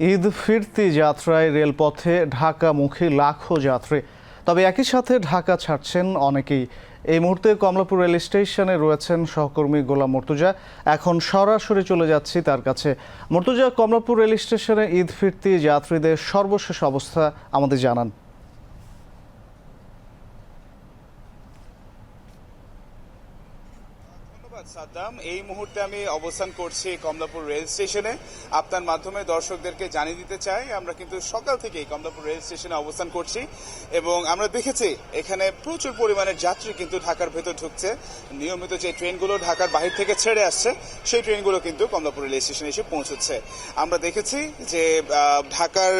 ঈদ ফিরতি যাত্রায় রেলপথে ঢাকামুখী লাখো যাত্রী। তবে একই সাথে ঢাকা ছাড়ছেন অনেকেই। এই মুহূর্তে কমলাপুর রেল স্টেশনে রয়েছেন সহকর্মী গোলাম মর্তুজা। এখন সরাসরি চলে যাচ্ছি তার কাছে। মর্তুজা, কমলাপুর রেল স্টেশনে ঈদ ফিরতি যাত্রীদের সর্বশেষ অবস্থা আমাদের জানান। ধন্যবাদ, সাদ্দাম। এই মুহূর্তে আমি অবস্থান করছি কমলাপুর রেল স্টেশনে। আপনার মাধ্যমে দর্শকদেরকে জানিয়ে দিতে চাই, আমরা কিন্তু সকাল থেকেই কমলাপুর রেল স্টেশনে অবস্থান করছি এবং আমরা দেখেছি এখানে প্রচুর পরিমাণের যাত্রী কিন্তু ঢাকার ভেতর ঢুকছে। নিয়মিত যে ট্রেনগুলো ঢাকার বাহির থেকে ছেড়ে আসছে, সেই ট্রেনগুলো কিন্তু কমলাপুর রেল স্টেশনে এসে পৌঁছচ্ছে। আমরা দেখেছি যে ঢাকার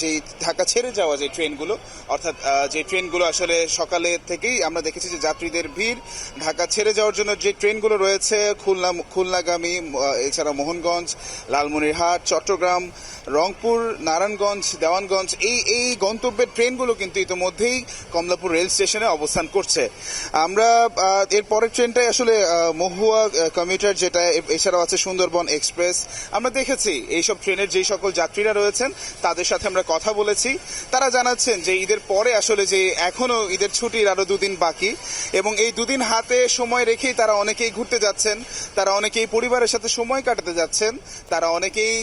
যে ঢাকা ছেড়ে যাওয়া যে ট্রেনগুলো, অর্থাৎ যে ট্রেনগুলো আসলে সকালে থেকেই আমরা দেখেছি যে যাত্রীদের ভিড়, ঢাকা ছেড়ে যাওয়ার জন্য যে ট্রেনগুলো রয়েছে খুলনা খুলনাগামী এছাড়া মোহনগঞ্জ লালমনিরহাট চট্টগ্রাম রংপুর, নারায়ণগঞ্জ, দেওয়ানগঞ্জ, এই এই গন্তব্যের ট্রেনগুলো কিন্তু ইতিমধ্যেই কমলাপুর রেল স্টেশনে অবস্থান করছে। আমরা এর পরের ট্রেনটাই আসলে মহুয়া কমিউটার যেটা, এছাড়াও আছে সুন্দরবন এক্সপ্রেস আমরা দেখেছি এইসব ট্রেনের যেই সকল যাত্রীরা রয়েছেন, তাদের সাথে আমরা কথা বলেছি। তারা জানাচ্ছেন যে ঈদের পরে আসলে যে এখনও ঈদের ছুটির আরও দুদিন বাকি, এবং এই দুদিন হাতে সময় রেখেই তারা অনেকেই ঘুরতে যাচ্ছেন, তারা অনেকেই পরিবারের সাথে সময় কাটাতে যাচ্ছেন, তারা অনেকেই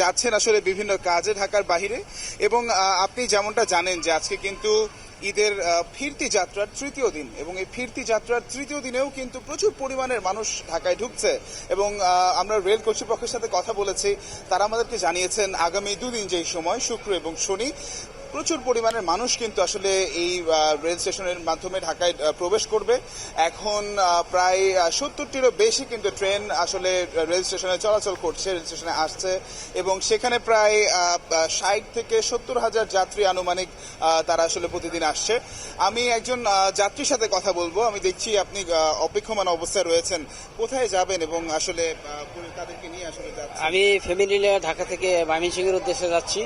যাচ্ছেন আসলে বিভিন্ন কাজে ঢাকার বাহিরে। এবং আপনি যেমনটা জানেন যে আজকে কিন্তু ঈদের ফিরতি যাত্রার তৃতীয় দিন। এবং এই ফিরতি যাত্রার তৃতীয় দিনেও কিন্তু প্রচুর পরিমাণের মানুষ ঢাকায় ঢুকছে। এবং আমরা রেল কর্তৃপক্ষের সাথে কথা বলেছি। তারা আমাদেরকে জানিয়েছেন, আগামী দুদিন যেই সময়, শুক্র এবং শনি প্রচুর পরিমাণের মানুষ কিন্তু আসলে এই রেল স্টেশনের মাধ্যমে ঢাকায় প্রবেশ করবে। এখন প্রায় সত্তরটিরও বেশি কিন্তু ট্রেন আসলে রেল স্টেশনে চলাচল করছে রেল স্টেশনে আসছে। এবং সেখানে প্রায় ষাট থেকে সত্তর হাজার যাত্রী আনুমানিক তারা আসলে প্রতিদিন আসছে। আমি একজন যাত্রীর সাথে কথা বলব। আমি দেখছি আপনি অপেক্ষমান অবস্থায় রয়েছেন। কোথায় যাবেন এবং আসলে তাদেরকে নিয়ে আসলে আমি ফ্যামিলি ঢাকা থেকে ময়মনসিংহের উদ্দেশ্যে যাচ্ছি।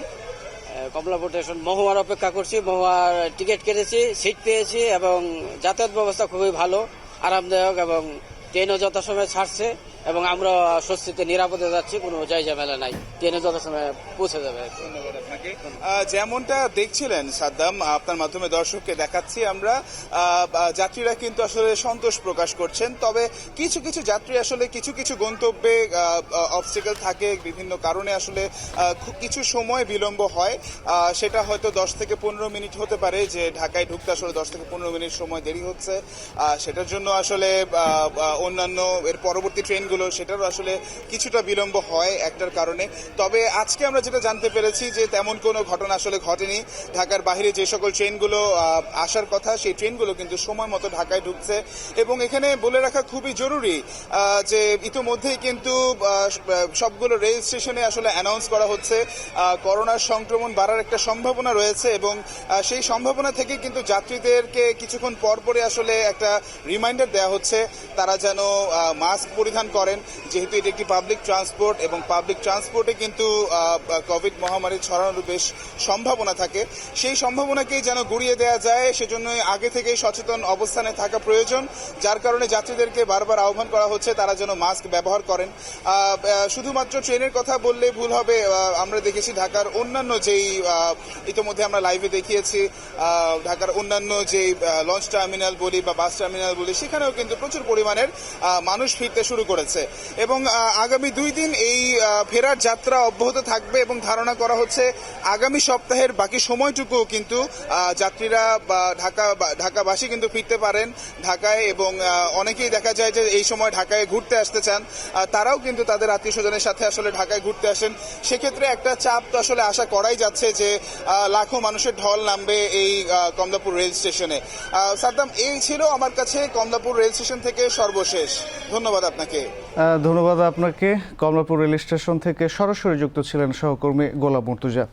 কমলাপুর স্টেশন মহুয়ার অপেক্ষা করছি, মহুয়ার টিকিট কেটেছি সিট পেয়েছি এবং যাতায়াত ব্যবস্থা খুবই ভালো, আরামদায়ক এবং ট্রেনও যথাসময়ে ছাড়ছে। এবং আমরা স্বস্তিতে, নিরাপদে যাচ্ছি, কোনো যাই ঝামেলা নাই। ট্রেনে যথাসময়ে পৌঁছে যাবে। যেমনটা দেখছিলেন সাদ্দাম, আপনার মাধ্যমে দর্শককে দেখাচ্ছি আমরা। যাত্রীরা কিন্তু আসলে সন্তোষ প্রকাশ করছেন। তবে কিছু কিছু যাত্রী আসলে কিছু কিছু গন্তব্যে অবস্টিকেল থাকে, বিভিন্ন কারণে আসলে কিছু সময় বিলম্ব হয়। সেটা হয়তো দশ থেকে পনেরো মিনিট হতে পারে যে ঢাকায় ঢুকতে আসলে দশ থেকে পনেরো মিনিট সময় দেরি হচ্ছে। সেটার জন্য আসলে অন্যান্য এর পরবর্তী ট্রেনগুলো সেটারও আসলে কিছুটা বিলম্ব হয় একটার কারণে। তবে আজকে আমরা যেটা জানতে পেরেছি যে তেমন কোনো ঘটনা আসলে ঘটেনি। ঢাকার বাইরে যে সকল ট্রেনগুলো আসার কথা, সেই ট্রেনগুলো কিন্তু সময় মতো ঢাকায় ঢুকছে। এবং এখানে বলে রাখা খুবই জরুরি যে ইতোমধ্যেই কিন্তু সবগুলো রেল স্টেশনে আসলে অ্যানাউন্স করা হচ্ছে করোনার সংক্রমণ বাড়ার একটা সম্ভাবনা রয়েছে এবং সেই সম্ভাবনা থেকে কিন্তু যাত্রীদেরকে কিছুক্ষণ পর পরে আসলে একটা রিমাইন্ডার দেওয়া হচ্ছে। তারা যেন মাস্ক পরিধান করেন, যেহেতু এটি একটি পাবলিক ট্রান্সপোর্ট এবং পাবলিক ট্রান্সপোর্টে কিন্তু কোভিড মহামারী ছড়ানোর বেশ সম্ভাবনা থাকে। সেই সম্ভাবনাকেই যেন গুড়িয়ে দেওয়া যায় সেজন্য আগে থেকেই সচেতন অবস্থানে থাকা প্রয়োজন। যার কারণে যাত্রীদেরকে বারবার আহ্বান করা হচ্ছে, তারা যেন মাস্ক ব্যবহার করেন। শুধুমাত্র ট্রেনের কথা বললে ভুল হবে আমরা দেখেছি ঢাকার অন্যান্য যেই ইতোমধ্যে আমরা লাইভে দেখিয়েছি ঢাকার অন্যান্য যেই লঞ্চ টার্মিনাল বলি বা বাস টার্মিনাল বলি, সেখানেও কিন্তু প্রচুর পরিমাণের মানুষ ফিরতে শুরু করেছে। এবং আগামী দুই দিন এই ফেরার যাত্রা অব্যাহত থাকবে এবং ধারণা করা হচ্ছে আগামী সপ্তাহের বাকি সময়টুকু কিন্তু যাত্রীরা ঢাকা ঢাকাবাসী কিন্তু ফিরতে পারেন ঢাকায় এবং অনেকেই দেখা যায় যে এই সময় ঢাকায় ঘুরতে আসতে চান। তারাও কিন্তু তাদের আত্মীয় স্বজনের সাথে আসলে ঢাকায় ঘুরতে আসেন। সেক্ষেত্রে একটা চাপ তো আসলে আশা করাই যাচ্ছে যে লাখো মানুষের ঢল নামবে এই কমলাপুর রেল স্টেশনে। সাদ্দাম, এই ছিল আমার কাছে কমলাপুর রেল স্টেশন থেকে সর্বশেষ। ধন্যবাদ আপনাকে। ধন্যবাদ আপনাকে। কমলাপুর রেল স্টেশন থেকে সরাসরি যুক্ত ছিলেন সহকর্মী গোলাম মর্তুজা।